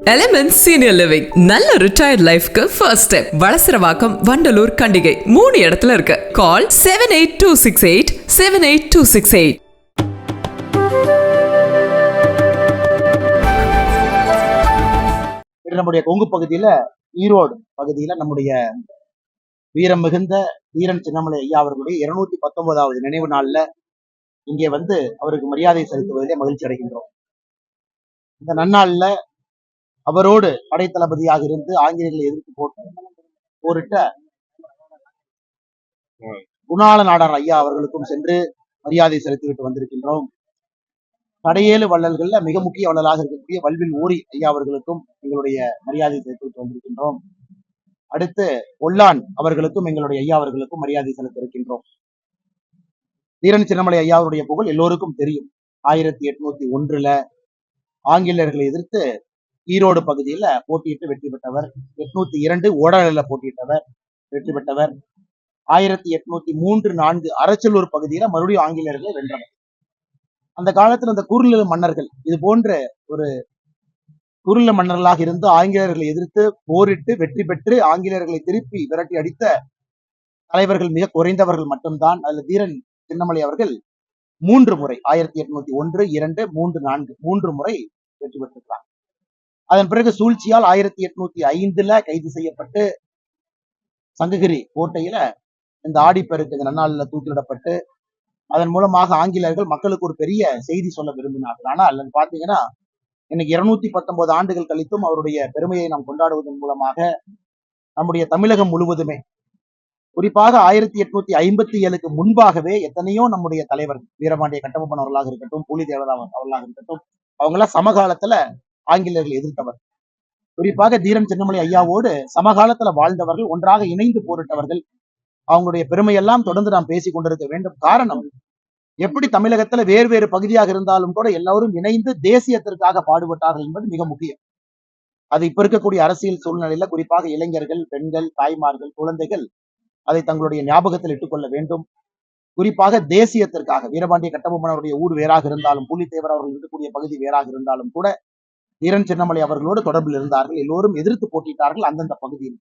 Element senior living நல்ல retired லைஃப்க்கு first step Valasaravakkam Vandalur Kandigai. மூணு இடத்துல இருக்கு. Call seven eight two six eight seven eight two six eight நம்முடைய கொங்கு பகுதியில ஈரோடு பகுதியில நம்முடைய வீரம் மிகுந்த வீரன் சின்னமலை ஐயா அவர்களுடைய இருநூத்தி பத்தொன்பதாவது நினைவு நாள்ல இங்கே வந்து அவருக்கு மரியாதை செலுத்துவதிலே மகிழ்ச்சி அடைகின்றோம். இந்த நன்னாள்ல அவரோடு படைத்தளபதியாக இருந்து ஆங்கிலேயர்களை எதிர்த்து போட்டு போரிட்ட குணால நாடார் ஐயா அவர்களுக்கும் சென்று மரியாதை செலுத்திவிட்டு வந்திருக்கின்றோம். கடையேழு வள்ளல்கள்ல மிக முக்கிய வள்ளலாக இருக்கக்கூடிய வல்வில் ஊரி ஐயா அவர்களுக்கும் எங்களுடைய மரியாதை செலுத்திவிட்டு வந்திருக்கின்றோம். அடுத்து ஒல்லான் அவர்களுக்கும் எங்களுடைய ஐயா அவர்களுக்கும் மரியாதை செலுத்த இருக்கின்றோம் வீரன் சின்னமலை ஐயாவுடைய புகழ் எல்லோருக்கும் தெரியும். ஆயிரத்தி எட்நூத்தி ஒன்றுல ஆங்கிலேயர்களை எதிர்த்து ஈரோடு பகுதியில போட்டியிட்டு வெற்றி பெற்றவர். எட்நூத்தி இரண்டு ஓடாளில போட்டியிட்டவர். வெற்றி பெற்றவர். ஆயிரத்தி எட்நூத்தி மூன்று நான்கு அரச்சலூர் பகுதியில மறுபடியும் ஆங்கிலேயர்களை வென்றவர். அந்த காலத்துல அந்த குறுநில மன்னர்கள் இது போன்ற ஒரு குறுநில மன்னர்களாக இருந்து ஆங்கிலேயர்களை எதிர்த்து போரிட்டு வெற்றி பெற்று ஆங்கிலேயர்களை திருப்பி விரட்டி அடித்த தலைவர்கள் மிக குறைந்தவர்கள் மட்டும்தான். அதுல தீரன் சின்னமலை அவர்கள் மூன்று முறை ஆயிரத்தி எட்நூத்தி ஒன்று இரண்டு மூன்று நான்கு மூன்று முறை வெற்றி பெற்றிருக்கிறார். அதன் பிறகு சூழ்ச்சியால் ஆயிரத்தி எட்நூத்தி ஐந்துல கைது செய்யப்பட்டு சங்ககிரி கோட்டையில இந்த ஆடிப்பெருக்கு நன்னாளில் தூக்கிலிடப்பட்டு அதன் மூலமாக ஆங்கிலேயர்கள் மக்களுக்கு ஒரு பெரிய செய்தி சொல்ல விரும்பினார்கள். ஆனால் அது பாத்தீங்கன்னா இன்னைக்கு இருநூத்தி பத்தொன்பது ஆண்டுகள் கழித்தும் அவருடைய பெருமையை நாம் கொண்டாடுவதன் மூலமாக நம்முடைய தமிழகம் முழுவதுமே குறிப்பாக ஆயிரத்தி எட்நூத்தி ஐம்பத்தி ஏழுக்கு முன்பாகவே எத்தனையோ நம்முடைய தலைவர் வீரபாண்டிய கட்டபொம்மன் அவர்களாக இருக்கட்டும் பூலித்தேவர் அவர்களாக இருக்கட்டும் அவங்களாம் சமகாலத்துல ஆங்கிலேயர்கள் எதிர்த்தவர். குறிப்பாக தீரன் சின்னமலை ஐயாவோடு சமகாலத்துல வாழ்ந்தவர்கள் ஒன்றாக இணைந்து போரிட்டவர்கள். அவங்களுடைய பெருமையெல்லாம் தொடர்ந்து நாம் பேசிக் கொண்டிருக்க வேண்டும். காரணம் எப்படி தமிழகத்துல வேறு வேறு பகுதியாக இருந்தாலும் கூட எல்லாரும் இணைந்து தேசியத்திற்காக பாடுபட்டார்கள் என்பது மிக முக்கியம். அது இப்ப இருக்கக்கூடிய அரசியல் சூழ்நிலையில குறிப்பாக இளைஞர்கள் பெண்கள் தாய்மார்கள் குழந்தைகள் அதை தங்களுடைய ஞாபகத்தில் இட்டுக்கொள்ள வேண்டும். குறிப்பாக தேசியத்திற்காக வீரபாண்டிய கட்டபொம்மன் அவருடைய ஊர் வேறாக இருந்தாலும் புலித்தேவர் அவர்கள் இருக்கக்கூடிய பகுதி வேறாக இருந்தாலும் கூட வீரன் சின்னமலை அவர்களோடு தொடர்பில் இருந்தார்கள். எல்லோரும் எதிர்த்து போட்டிட்டார்கள் அந்தந்த பகுதியில்.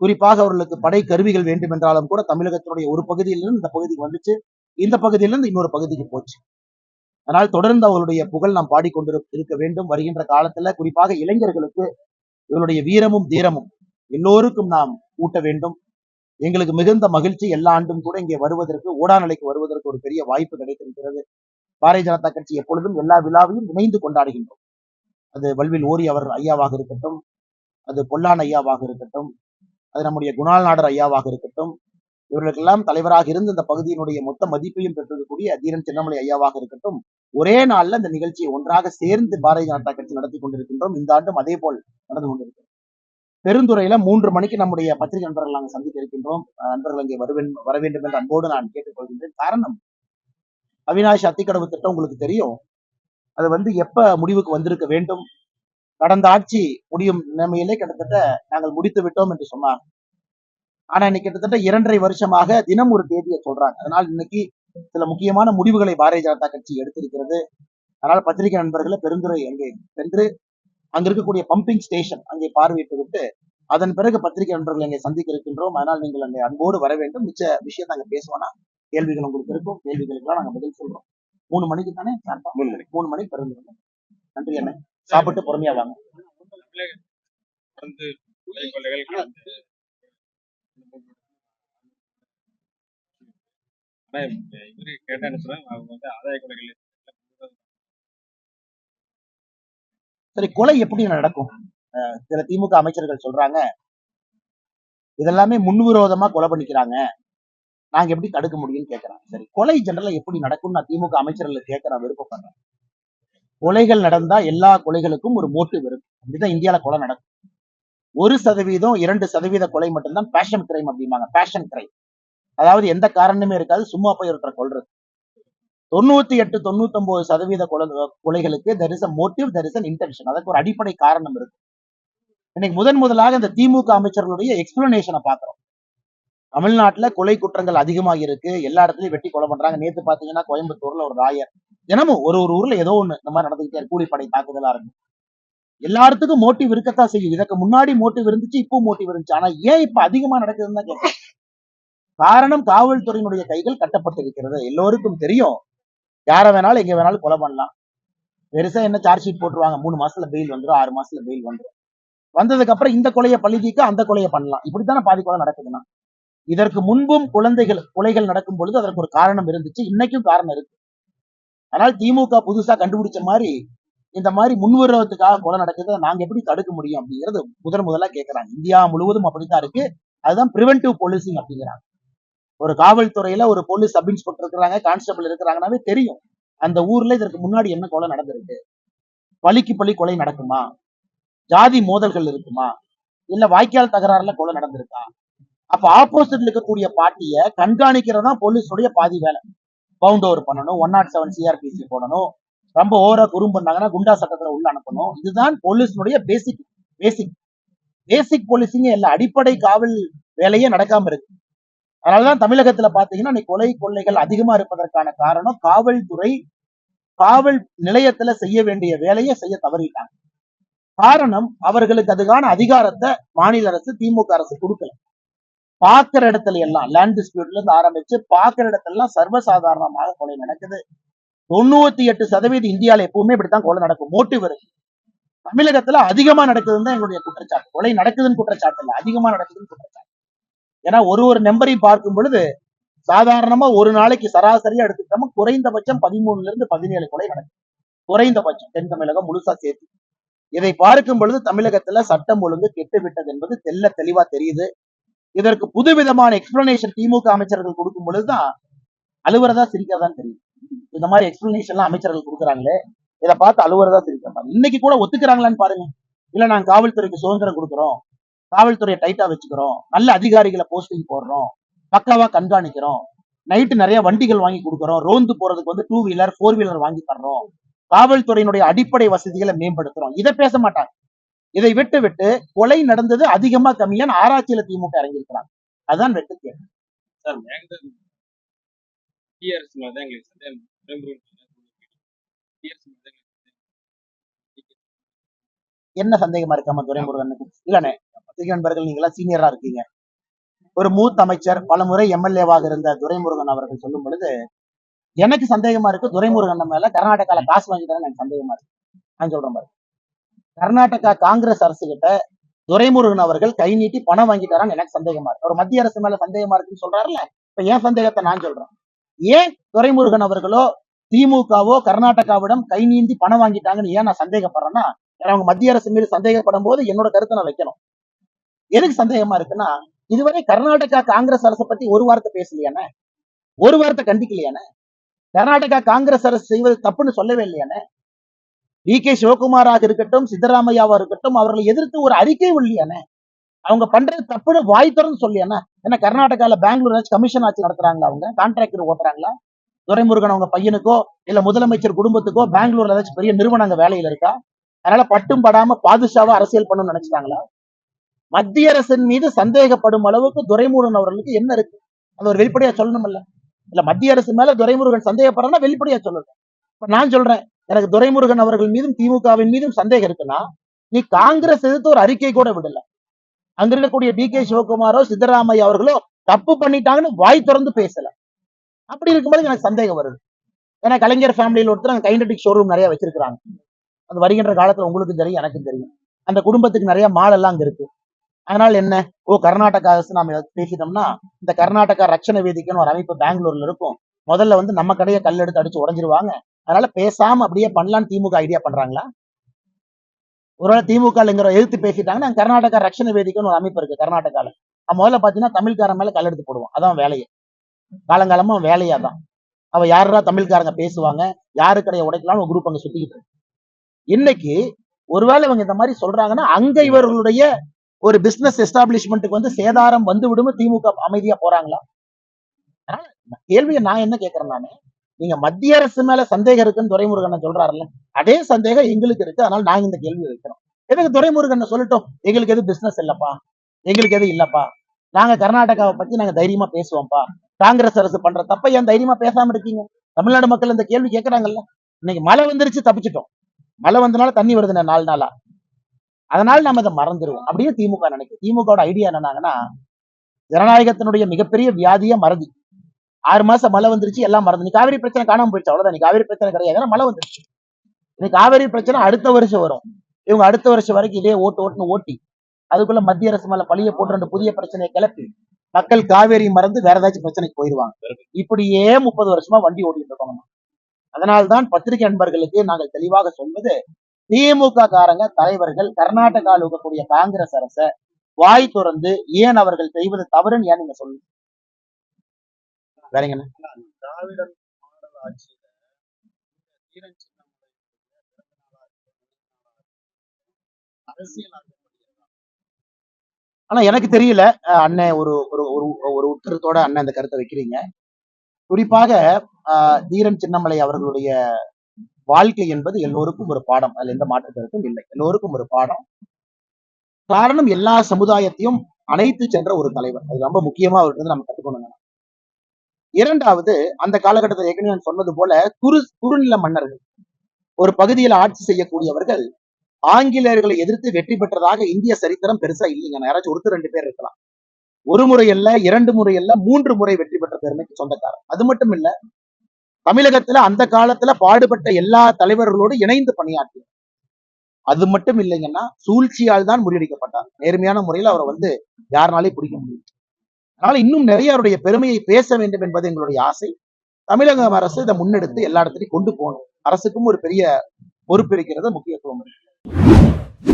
குறிப்பாக அவர்களுக்கு படை கருவிகள் வேண்டும் என்றாலும் கூட தமிழகத்தினுடைய ஒரு பகுதியிலிருந்து இந்த பகுதிக்கு வந்துச்சு. இந்த பகுதியிலிருந்து இன்னொரு பகுதிக்கு போச்சு. அதனால் தொடர்ந்து அவர்களுடைய புகழ் நாம் பாடிக்கொண்டு இருக்க வேண்டும். வருகின்ற காலத்துல குறிப்பாக இளைஞர்களுக்கு இவருடைய வீரமும் தீரமும் எல்லோருக்கும் நாம் ஊட்ட வேண்டும். எங்களுக்கு மிகுந்த மகிழ்ச்சி. எல்லா ஆண்டும் கூட இங்கே வருவதற்கு ஓடாநிலைக்கு வருவதற்கு ஒரு பெரிய வாய்ப்பு கிடைத்திருக்கிறது. பாரதிய ஜனதா கட்சி எப்பொழுதும் எல்லா விழாவையும் இணைந்து கொண்டாடுகின்றோம். அது வல்வில் ஓரி அவர் ஐயாவாக இருக்கட்டும் அது பொல்லான் ஐயாவாக இருக்கட்டும் அது நம்முடைய குணால் நாடர் ஐயாவாக இருக்கட்டும் இவர்களுக்கெல்லாம் தலைவராக இருந்து இந்த பகுதியினுடைய மொத்த மதிப்பையும் பெற்றிருக்கக்கூடிய தீரன் சின்னமலை ஐயாவாக இருக்கட்டும் ஒரே நாள்ல இந்த நிகழ்ச்சியை ஒன்றாக சேர்ந்து பாரதிய ஜனதா கட்சி நடத்தி கொண்டிருக்கின்றோம். இந்த ஆண்டும் அதே போல் நடந்து கொண்டிருக்கிறோம் பெருந்துறையில மூன்று மணிக்கு நம்முடைய பத்திரிகை நண்பர்கள் நாங்கள் சந்திக்க இருக்கின்றோம். நண்பர்கள் அங்கே வருவேன் வர வேண்டும் என்று அன்போடு நான் கேட்டுக்கொள்கின்றேன். காரணம் அவினாஷ் அத்திக்கடவு திட்டம் உங்களுக்கு தெரியும். அது வந்து எப்ப முடிவுக்கு வந்திருக்க வேண்டும்? கடந்த ஆட்சி முடியும் நிலைமையிலே கிட்டத்தட்ட நாங்கள் முடித்து விட்டோம் என்று சொன்னார். ஆனா இன்னைக்கு கிட்டத்தட்ட இரண்டரை வருஷமாக தினம் ஒரு தேதியை சொல்றாங்க. அதனால் இன்னைக்கு சில முக்கியமான முடிவுகளை பாரதிய ஜனதா கட்சி எடுத்திருக்கிறது. அதனால பத்திரிகை நண்பர்களை பெருந்துறை அங்கே சென்று அங்க இருக்கக்கூடிய பம்பிங் ஸ்டேஷன் அங்கே பார்வையிட்டு விட்டு அதன் பிறகு பத்திரிகை நண்பர்களை அங்கே சந்திக்க இருக்கின்றோம். அதனால் நீங்கள் அங்கே அன்போடு வர வேண்டும். மிச்ச விஷயத்தை அங்கே பேசுவோம்னா கேள்விகள் உங்களுக்கு இருக்கும். கேள்விகளுக்கெல்லாம் நாங்க பதில் சொல்றோம். மூணு மணிக்கு தானே? sharp ஆ? மூணு மணிக்கு. பெருந்துறை நன்றி என்ன சாப்பிட்டு பொறுமையா வாங்க இவரு கேட்டான்னு சொன்னா அவங்க வந்து ஆதாய கொலைகள் சரி கொலை எப்படி நடக்கும்? அஹ் சில திமுக அமைச்சர்கள் சொல்றாங்க இதெல்லாமே முன்விரோதமா கொலை பண்ணிக்கிறாங்க. நாங்க எப்படி தடுக்க முடியும்னு கேட்கறாங்க சரி கொலை ஜெனரலா எப்படி நடக்கும் நான் திமுக அமைச்சர்களை கேட்கறேன் விருப்பப்படுறேன். கொலைகள் நடந்தா எல்லா கொலைகளுக்கும் ஒரு மோட்டிவ் இருக்கும் அப்படிதான் இந்தியால கொலை நடக்கும். ஒரு சதவீதம் இரண்டு சதவீத கொலை மட்டும்தான் பேஷன் கிரைம் அப்படிம்பாங்க. பேஷன் கிரைம் அதாவது எந்த காரணமே இருக்காது. சும்மா போய் ஒருத்தரை கொள்றது தொண்ணூத்தி எட்டு தொண்ணூத்தி ஒன்பது சதவீத கொலை கொலைகளுக்கு there is a motive there is an intention அதுக்கு ஒரு அடிப்படை காரணம் இருக்கு. இன்னைக்கு முதன் முதலாக இந்த திமுக அமைச்சர்களுடைய எக்ஸ்பிளனேஷனை பாக்குறோம் தமிழ்நாட்டுல கொலை குற்றங்கள் அதிகமாக இருக்கு. எல்லா இடத்துலயும் வெட்டி கொலை பண்றாங்க. நேத்து பாத்தீங்கன்னா கோயம்புத்தூர்ல ஒரு ராயர். தினமும் ஒரு ஒரு ஊர்ல ஏதோ ஒண்ணு இந்த மாதிரி நடந்துகிட்டே கூலிப்படை தாக்குதலா இருக்கு எல்லாத்துக்கும் மோட்டிவ் இருக்கத்தான் செய்யும். இதற்கு முன்னாடி மோட்டிவ் இருந்துச்சு இப்போ மோட்டிவ் இருந்துச்சு. ஆனா ஏன் இப்ப அதிகமா நடக்குதுன்னு தான் கேட்கிறேன் காரணம் காவல்துறையினுடைய கைகள் கட்டப்பட்டிருக்கிறது. எல்லோருக்கும் தெரியும். யார வேணாலும் எங்க வேணாலும் கொலை பண்ணலாம். பெருசா என்ன சார்ஜ் ஷீட் போட்டுருவாங்க? மூணு மாசத்துல பெயில் வந்துடும் ஆறு மாசத்துல பெயில் வந்துடும் வந்ததுக்கு அப்புறம் இந்த கொலையை பழிதிக்க அந்த கொலையை பண்ணலாம். இப்படித்தானே பாதி கொலை நடக்குதுன்னா. இதற்கு முன்பும் குழந்தைகள் கொலைகள் நடக்கும் பொழுது அதற்கு ஒரு காரணம் இருந்துச்சு. இன்னைக்கும் காரணம் இருக்கு. அதனால் திமுக புதுசா கண்டுபிடிச்ச மாதிரி இந்த மாதிரி முன்வருவத்துக்காக கொலை நடக்குது. நாங்க எப்படி தடுக்க முடியும் அப்படிங்கிறது முதன் முதலா கேட்கிறாங்க இந்தியா முழுவதும் அப்படித்தான் இருக்கு. அதுதான் பிரிவென்டிவ் போலீசிங் அப்படிங்கிறாங்க. ஒரு காவல்துறையில ஒரு போலீஸ் சப் இன்ஸ்பெக்டர் இருக்கிறாங்க கான்ஸ்டபிள் இருக்கிறாங்கன்னாவே தெரியும். அந்த ஊர்ல இதற்கு முன்னாடி என்ன கொலை நடந்திருக்கு? பழிக்கு பழி கொலை நடக்குமா? ஜாதி மோதல்கள் இருக்குமா? இல்ல வாய்க்கால் தகராறுல கொலை நடந்திருக்கா? அப்ப ஆப்போசிட்ல இருக்கக்கூடிய பார்ட்டிய கண்காணிக்கிறதா போலீஸுடைய பாதி வேலை. பவுண்ட் ஓவர் பண்ணணும். ஒன் நாட் செவன் சிஆர்பிசி போடணும். ரொம்ப ஓவரா குறும் பண்ணாங்கன்னா குண்டா சட்டத்துல உள்ள அனுப்பணும். இதுதான் போலீஸினுடைய பேசிக் பேசிக் பேசிக் போலீசிங்க இல்ல அடிப்படை காவல் வேலையே நடக்காம இருக்கு. அதனாலதான் தமிழகத்துல பாத்தீங்கன்னா கொலை கொள்ளைகள் அதிகமா இருப்பதற்கான காரணம் காவல்துறை காவல் நிலையத்துல செய்ய வேண்டிய வேலையை செய்ய தவறிட்டாங்க. காரணம் அவர்களுக்கு அதுக்கான அதிகாரத்தை மாநில அரசு திமுக அரசு கொடுக்கல. பாக்குற இடத்துல எல்லாம் லேண்ட் டிஸ்பியூட்ல இருந்து ஆரம்பிச்சு பாக்குற இடத்துல எல்லாம் சர்வசாதாரணமாக கொலை நடக்குது. தொண்ணூத்தி எட்டு சதவீதம் இந்தியால எப்பவுமே இப்படித்தான் கொலை நடக்கும். மோட்டிவ் இருக்கு. தமிழகத்துல அதிகமா நடக்குதுன்னு தான் எங்களுடைய குற்றச்சாட்டு. கொலை நடக்குதுன்னு குற்றச்சாட்டு இல்ல அதிகமா நடக்குதுன்னு குற்றச்சாட்டு. ஏன்னா ஒரு ஒரு நம்பரையும் பார்க்கும் பொழுது சாதாரணமா ஒரு நாளைக்கு சராசரியா எடுத்துக்கிட்டோம் குறைந்தபட்சம் பதிமூணுல இருந்து பதினேழு கொலை நடக்கும் குறைந்தபட்சம். தென் தமிழகம் முழுசா சேர்த்து. இதை பார்க்கும் பொழுது தமிழகத்துல சட்டம் ஒழுங்கு கெட்டு விட்டது என்பது தெல்ல தெளிவா தெரியுது. இதற்கு புதுவிதமான எக்ஸ்பிளனேஷன் திமுக அமைச்சர்கள் கொடுக்கும் பொழுதுதான் அலுவலதா சிரிக்கிறதான் தெரியும். இந்த மாதிரி எக்ஸ்பிளனேஷன் எல்லாம் அமைச்சர்கள் கொடுக்குறாங்களே இதை பார்த்து அலுவலதா சிரிக்கிறாங்க இன்னைக்கு கூட ஒத்துக்கிறாங்களான்னு பாருங்க. இல்ல நாங்க காவல்துறைக்கு சுதந்திரம் கொடுக்குறோம். காவல்துறையை டைட்டா வச்சுக்கிறோம். நல்ல அதிகாரிகளை போஸ்டிங் போடுறோம். பக்காவா கண்காணிக்கிறோம். நைட்டு நிறைய வண்டிகள் வாங்கி கொடுக்குறோம். ரோந்து போறதுக்கு வந்து டூ வீலர் ஃபோர் வீலர் வாங்கி தர்றோம். காவல்துறையினுடைய அடிப்படை வசதிகளை மேம்படுத்துறோம். இதை பேச மாட்டாங்க. இதை விட்டு விட்டு கொலை நடந்தது அதிகமா கம்மியான ஆராய்ச்சியில திமுக இறங்கியிருக்கிறாங்க. அதுதான் வெட்டு கேள்வி. என்ன சந்தேகமா இருக்காம துரைமுருகனுக்கு இல்லனே பத்திரிகை நண்பர்கள் நீங்க எல்லாம் சீனியரா இருக்கீங்க. ஒரு மூத்த அமைச்சர் பல முறை எம்எல்ஏவாக இருந்த துரைமுருகன் அவர்கள் சொல்லும் பொழுது எனக்கு சந்தேகமா இருக்கு துரைமுருகன் மேல கர்நாடகால காசு வாங்கிட்டாங்கன்னு எனக்கு சந்தேகமா இருக்கு. நான் சொல்றேன் பாரு கர்நாடகா காங்கிரஸ் அரசு கிட்ட துரைமுருகன் அவர்கள் கை நீட்டி பணம் வாங்கிட்டாரான்னு எனக்கு சந்தேகமா இருக்கு. ஒரு மத்திய அரசு மேல சந்தேகமா இருக்குன்னு சொல்றாருல இப்ப ஏன் சந்தேகத்தை நான் சொல்றேன். ஏன் துரைமுருகன் அவர்களோ திமுகவோ கர்நாடகாவிடம் கை நீந்தி பணம் வாங்கிட்டாங்கன்னு ஏன் நான் சந்தேகப்படுறேன்னா ஏன்னா அவங்க மத்திய அரசு மீது சந்தேகப்படும் போது என்னோட கருத்தை நான் வைக்கணும். எதுக்கு சந்தேகமா இருக்குன்னா இதுவரை கர்நாடகா காங்கிரஸ் அரசை பத்தி ஒரு வார்த்தை பேசலையானே? ஒரு வார்த்தை கண்டிக்கலையானே? கர்நாடகா காங்கிரஸ் அரசு செய்வது தப்புன்னு சொல்லவே இல்லையானே? D K. சிவகுமாராக இருக்கட்டும் சித்தராமையாவா இருக்கட்டும் அவர்களை எதிர்த்து ஒரு அறிக்கை இல்லையானே அவங்க பண்றது தப்புன்னு வாய் திறந்து சொல்லியானே ஏன்னா கர்நாடகால பெங்களூர் ஏதாச்சும் கமிஷன் ஆட்சி நடத்துறாங்களா அவங்க? கான்ட்ராக்டர் ஓட்டுறாங்களா? துரைமுருகன் அவங்க பையனுக்கோ இல்ல முதலமைச்சர் குடும்பத்துக்கோ பெங்களூர்ல ஏதாச்சும் பெரிய நிறுவனம் அங்க வேலையில இருக்கா? அதனால பட்டும் படாம பாதுஷாவா அரசியல் பண்ணணும்னு நினைச்சிட்டாங்களா? மத்திய அரசின் மீது சந்தேகப்படும் அளவுக்கு துரைமுருகன் அவர்களுக்கு என்ன இருக்கு? அது ஒரு வெளிப்படையா சொல்லணும் இல்ல இல்ல மத்திய அரசு மேல துரைமுருகன் சந்தேகப்படுறா வெளிப்படையா சொல்லணும். இப்ப நான் சொல்றேன் எனக்கு துரைமுருகன் அவர்கள் மீதும் திமுகவின் மீதும் சந்தேகம் இருக்குன்னா நீ காங்கிரஸ் எதிர்த்து ஒரு அறிக்கை கூட விடல. அங்க இருக்கக்கூடிய டி கே சிவகுமாரோ சித்தராமையா அவர்களோ தப்பு பண்ணிட்டாங்கன்னு வாய் திறந்து பேசல. அப்படி இருக்கும்போது எனக்கு சந்தேகம் வருது. ஏன்னா கலைஞர் ஃபேமிலியில் ஒருத்தர் அங்கே கைண்டடிக் ஷோரூம் நிறைய வச்சிருக்காங்க அது வருகின்ற காலத்துல உங்களுக்கும் தெரியும் எனக்கும் தெரியும். அந்த குடும்பத்துக்கு நிறைய மால் எல்லாம் அங்க இருக்கு. அதனால என்ன? ஓ கர்நாடகா அரசு நாம பேசிட்டோம்னா இந்த கர்நாடகா ரட்சண வேதிக்குன்னு ஒரு அமைப்பு பெங்களூர்ல இருக்கும். முதல்ல வந்து நம்ம கடையை கல் எடுத்து அடிச்சு உடஞ்சிருவாங்க. அதனால பேசாம அப்படியே பண்ணலாம்னு திமுக ஐடியா பண்றாங்களா? ஒருவேளை திமுகங்கிற எதிர்த்து பேசிட்டாங்கன்னா கர்நாடகா ரட்சண வேதிக்கைன்னு ஒரு அமைப்பு இருக்கு கர்நாடகால. அவன் முதல்ல பாத்தீங்கன்னா தமிழ்காரன் மேல கல் எடுத்து போடுவான். அதான் வேலையே. காலங்காலமா அவன் வேலையா தான் அவ யாரா தமிழ்காரங்க பேசுவாங்க யாரு கடையை உடைக்கலாம்னு குரூப் அங்க சுத்திக்கிட்டு இருக்கு. இன்னைக்கு ஒருவேளை இவங்க இந்த மாதிரி சொல்றாங்கன்னா அங்க இவர்களுடைய ஒரு பிசினஸ் எஸ்டாப்ளிஷ்மெண்ட்டுக்கு வந்து சேதாரம் வந்து விடும் திமுக அமைதியா போறாங்களா? கேள்வியை நான் என்ன கேட்கறேன் நானு? நீங்க மத்திய அரசு மேல சந்தேகம் இருக்குன்னு துரைமுருகன் சொல்றாருல்ல அதே சந்தேகம் எங்களுக்கு இருக்கு. அதனால நாங்க இந்த கேள்வி வைக்கிறோம். எதுக்கு துரைமுருகன் சொல்லட்டும்? எங்களுக்கு எது பிசினஸ் இல்லப்பா. எங்களுக்கு எது இல்லப்பா. நாங்க கர்நாடகாவை பத்தி நாங்க தைரியமா பேசுவோம்ப்பா. காங்கிரஸ் அரசு பண்ற தப்ப ஏன் தைரியமா பேசாம இருக்கீங்க? தமிழ்நாடு மக்கள் இந்த கேள்வி கேட்கறாங்கல்ல இன்னைக்கு மழை வந்துருச்சு தப்பிச்சிட்டோம். மழை வந்தனால தண்ணி வருதுண்ணே நாலு நாளா. அதனால நம்ம அதை மறந்துடுவோம் அப்படின்னு திமுக நினைக்கும். திமுகவோட ஐடியா என்னன்னாங்கன்னா ஜனநாயகத்தினுடைய மிகப்பெரிய வியாதிய மறதி. ஆறு மாசம் மழை வந்துருச்சு எல்லாம் மறந்து. நீ காவிரி பிரச்சனை காணாம போயிடுச்சு அவ்வளவுதான். நீ காவிரி பிரச்சனை கிடையாது. மழை வந்துருச்சு. நீ காவிரி பிரச்சனை அடுத்த வருஷம் வரும். இவங்க அடுத்த வருஷம் வரைக்கும் இதே ஓட்டு ஓட்டுன்னு ஓட்டி அதுக்குள்ள மத்திய அரசு மேல பழிய போட்டு ரெண்டு புதிய பிரச்சனையை கிளப்பி மக்கள் காவேரி மறந்து வேற ஏதாச்சும் பிரச்சனைக்கு போயிடுவாங்க. இப்படியே முப்பது வருஷமா வண்டி ஓட்டிட்டு இருக்கோம் அதனால்தான் பத்திரிகை நண்பர்களுக்கு நாங்கள் தெளிவாக சொல்வது திமுக காரங்க தலைவர்கள் கர்நாடகாவில் இருக்கக்கூடிய காங்கிரஸ் அரச வாய் திறந்து ஏன் அவர்கள் செய்வது தவறுன்னு ஏன் நீங்க சொல்லுங்க? வேறங்க அரசியல் ஆனா எனக்கு தெரியல. அண்ணன் ஒரு ஒரு ஒரு உத்தரத்தோட அண்ணன் அந்த கருத்தை வைக்கிறீங்க. குறிப்பாக தீரன் சின்னமலை அவர்களுடைய வாழ்க்கை என்பது எல்லோருக்கும் ஒரு பாடம். அதுல எந்த மாற்று கருத்தும் இல்லை. எல்லோருக்கும் ஒரு பாடம். காரணம் எல்லா சமுதாயத்தையும் அணைத்து சென்ற ஒரு தலைவர். அது ரொம்ப முக்கியமா அவர்கிட்ட நம்ம கத்துக்கணும் இரண்டாவது அந்த காலகட்டத்தில் ஏற்கனவே சொன்னது போல குறு குறுநில மன்னர்கள் ஒரு பகுதியில் ஆட்சி செய்யக்கூடியவர்கள் ஆங்கிலேயர்களை எதிர்த்து வெற்றி பெற்றதாக இந்திய சரித்திரம் பெருசா இல்லைங்க. யாராச்சும் ஒருத்தர் ரெண்டு பேர் இருக்கலாம். ஒரு முறை அல்ல இரண்டு முறை அல்ல மூன்று முறை வெற்றி பெற்ற பெருமைக்கு சொந்தக்காரர். அது மட்டும் இல்ல தமிழகத்துல அந்த காலத்துல பாடுபட்ட எல்லா தலைவர்களோடு இணைந்து பணியாற்றி அது மட்டும் இல்லைங்கன்னா சூழ்ச்சியால் தான் முறியடிக்கப்பட்டார். நேர்மையான முறையில் அவரை வந்து யாருனாலே பிடிக்க முடியும் அதனால இன்னும் நிறைய அவருடைய பெருமையை பேச வேண்டும் என்பது எங்களுடைய ஆசை. தமிழக அரசு இதை முன்னெடுத்து எல்லா இடத்துலையும் கொண்டு போகணும். அரசுக்கும் ஒரு பெரிய பொறுப்பு இருக்கிறது முக்கியத்துவம் இருக்கு